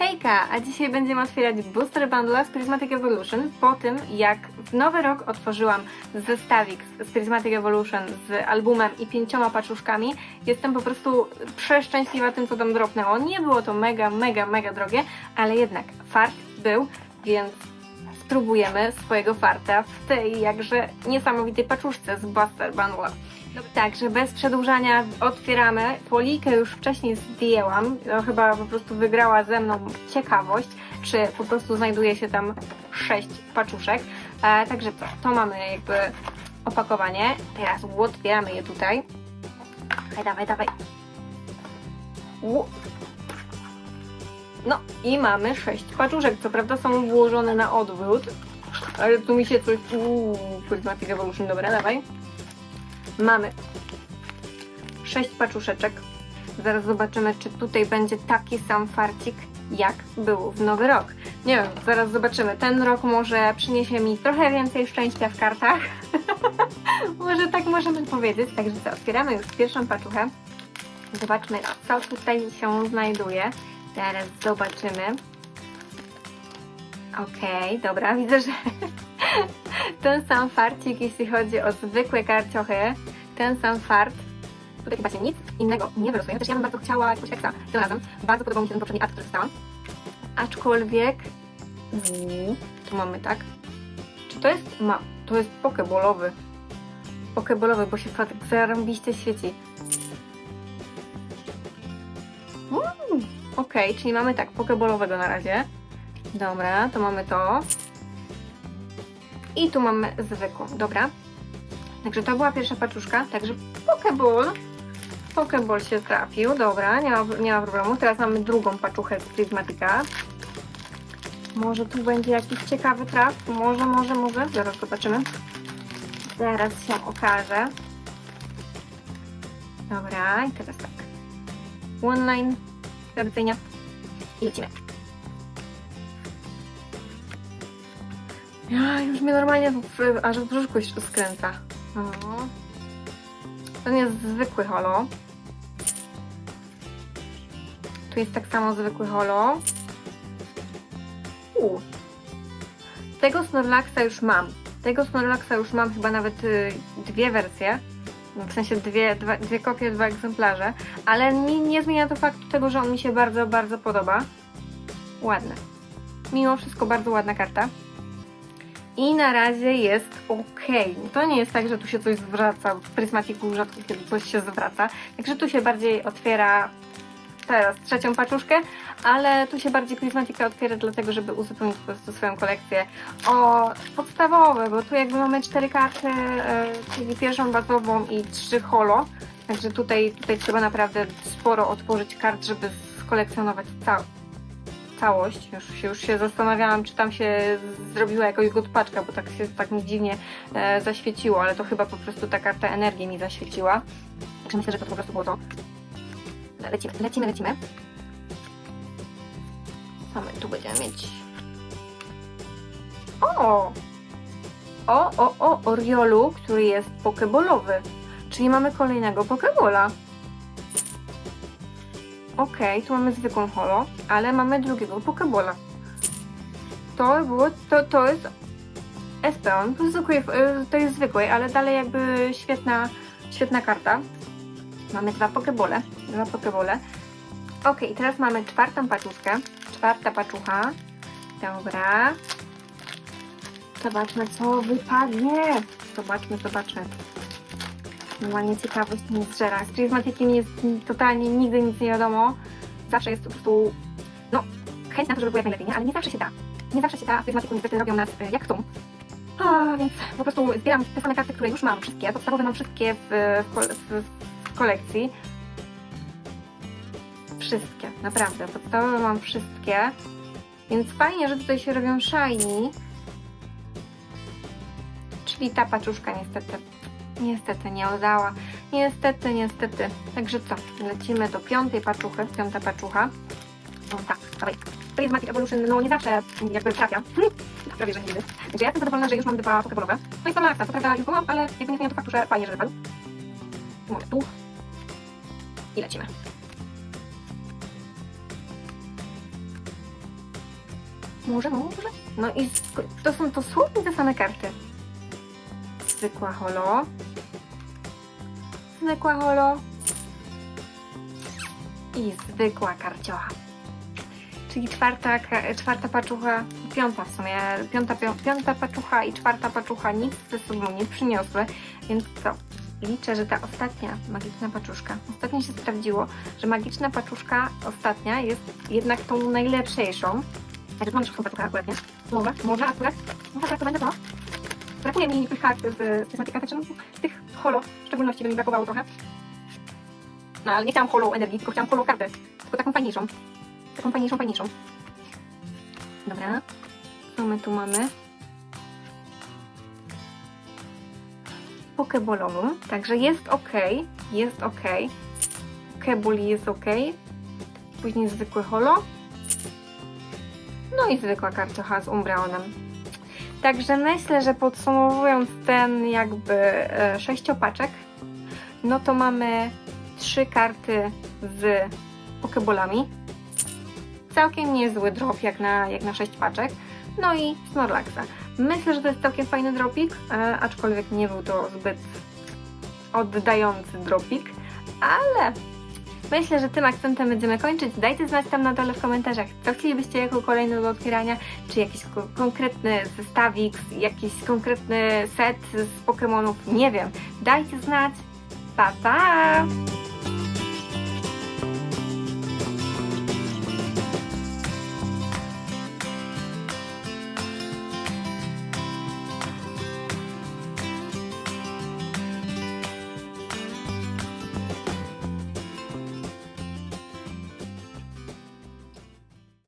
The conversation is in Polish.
Hejka! A dzisiaj będziemy otwierać Booster Bundle z Prismatic Evolution po tym, jak w nowy rok otworzyłam zestawik z Prismatic Evolution z albumem i pięcioma paczuszkami. Jestem po prostu przeszczęśliwa tym, co tam dropnęło. Nie było to mega, mega, mega drogie, ale jednak fart był, więc spróbujemy swojego farta w tej jakże niesamowitej paczuszce z Buster Bundle. Także bez przedłużania otwieramy. Polikę już wcześniej zdjęłam. To chyba po prostu wygrała ze mną ciekawość, czy po prostu znajduje się tam sześć paczuszek. E, także to, to mamy jakby opakowanie. Teraz otwieramy je tutaj. Dawaj, dawaj, dawaj. Ło- No i mamy sześć paczuszek. Co prawda są włożone na odwrót, ale tu mi się coś... Uuu, Prismatic Evolution, dobra, dawaj. Mamy sześć paczuszeczek. Zaraz zobaczymy, czy tutaj będzie taki sam farcik, jak był w nowy rok. Nie wiem, zaraz zobaczymy. Ten rok może przyniesie mi trochę więcej szczęścia w kartach. może tak możemy powiedzieć. Także co, otwieramy już pierwszą paczuchę. Zobaczmy, co tutaj się znajduje. Teraz zobaczymy. Okej, dobra, widzę, że ten sam farcik, jeśli chodzi o zwykłe karciochy, ten sam fart. Tutaj chyba się nic innego nie wylosuje. Chociaż ja bym bardzo chciała jakiegoś eksa tym razem. Bardzo podobał mi się ten poprzedni akt, który dostałam. Aczkolwiek... Mm, tu mamy tak. Czy to jest... Ma... To jest pokebolowy. Pokebolowy, bo się tak zarąbiście świeci. Mm, Okej, czyli mamy tak, pokebolowego na razie. Dobra, to mamy to. I tu mamy zwykłą, dobra. Także to była pierwsza paczuszka, także Pokeball. Pokeball się trafił, dobra, nie ma, nie ma problemu. Teraz mamy drugą paczuchę z Prismatika. Może tu będzie jakiś ciekawy traf, może, może, może, zaraz zobaczymy. Zaraz się okaże. Dobra, i teraz tak. One line, tradycyjnie. I lecimy. Ja, już mnie normalnie w, w, aż w brzuszku się skręca. No. Ten jest zwykły holo. Tu jest tak samo zwykły holo. U. Tego Snorlaxa już mam. Tego Snorlaxa już mam chyba nawet y, dwie wersje. W sensie dwie, dwa, dwie kopie, dwa egzemplarze. Ale mi nie zmienia to faktu tego, że on mi się bardzo, bardzo podoba. Ładny. Mimo wszystko bardzo ładna karta. I na razie jest ok. To nie jest tak, że tu się coś zwraca. W Prismatiku rzadko kiedy coś się zwraca. Także tu się bardziej otwiera teraz trzecią paczuszkę, ale tu się bardziej Prismatika otwiera dlatego, żeby uzupełnić po prostu swoją kolekcję o podstawowe, bo tu jakby mamy cztery karty, e, czyli pierwszą bazową i trzy holo. Także tutaj, tutaj trzeba naprawdę sporo otworzyć kart, żeby skolekcjonować cały całość. Już się, już się zastanawiałam, czy tam się zrobiła jakaś godpaczka, bo tak się tak mi dziwnie e, zaświeciło, ale to chyba po prostu ta karta energii mi zaświeciła. Także myślę, że to po prostu było to. Lecimy, lecimy, lecimy. Co my tu będziemy mieć? O! O, o, o, Oriolu, który jest pokebolowy. Czyli mamy kolejnego pokebola. Okej, tu mamy zwykłą holo, ale mamy drugiego Pokebola. To było, to, to jest Espeon, to jest, zwykłej, y, to jest ale dalej jakby świetna, świetna karta. Mamy dwa Pokebole, dwa Pokebole. Okej, teraz mamy czwartą paczuszkę, czwarta paczucha. Dobra. Zobaczmy, co wypadnie. Zobaczmy, zobaczmy. Normalnie ciekawość mnie zżera. Z Prismaticiem jest totalnie nigdy nic nie wiadomo. Zawsze jest po prostu, no, chęć na to, żeby było jak najlepiej, nie? Ale nie zawsze się da. Nie zawsze się da, a Prismaticum niestety robią nas e, jak chcą. A, więc po prostu zbieram te same karty, które już mam, wszystkie. Podstawowe mam wszystkie w, w, w kolekcji. Wszystkie, naprawdę. Podstawowe mam wszystkie. Więc fajnie, że tutaj się robią shiny. Czyli ta paczuszka niestety Niestety nie oddała. Niestety, niestety. Także co? Lecimy do piątej paczuchy. Piąta paczucha. O tak, dawaj. Prismatic Evolution, no nie zawsze jakby trafia. Prawie, że nigdy. Także ja jestem zadowolona, że już mam dwa pokebolowe. No i sama akcja, co prawda już mam, ale jakby nie zmienia to faktu, że fajnie, że wypadł. Mamy tu. I lecimy. Może, może. No i to są dosłownie te same karty. Zwykła holo. Zwykła holo. I zwykła karciocha. Czyli czwarta, czwarta paczucha, piąta w sumie, piąta, pią, piąta paczucha i czwarta paczucha nic ze sobą nie przyniosły, więc co? Liczę, że ta ostatnia magiczna paczuszka, ostatnio się sprawdziło, że magiczna paczuszka ostatnia jest jednak tą najlepszejszą. Także mam szybką paczuchę akurat, nie? Może, może akurat, może akurat będzie to. Brakuje mi tych kart z Matika, także tych holo w szczególności by mi brakowało trochę. No ale nie chciałam holo energii, tylko chciałam holo kartę, tylko taką fajniejszą. Taką fajniejszą, fajniejszą. Dobra. Co my tu mamy? Pokebolową. Także jest ok. Jest ok. Pokeball jest ok. Później zwykły holo. No i zwykła karciocha z Umbreonem. Także myślę, że podsumowując ten jakby e, sześciopaczek, no to mamy trzy karty z pokebolami całkiem niezły drop jak na, jak na 6 paczek. No i Snorlaxa. Myślę, że to jest całkiem fajny dropik, e, aczkolwiek nie był to zbyt oddający dropik, ale myślę, że tym akcentem będziemy kończyć. Dajcie znać tam na dole w komentarzach, co chcielibyście jako kolejne do otwierania, czy jakiś ko- konkretny zestawik, jakiś konkretny set z Pokémonów, nie wiem. Dajcie znać. Pa, pa!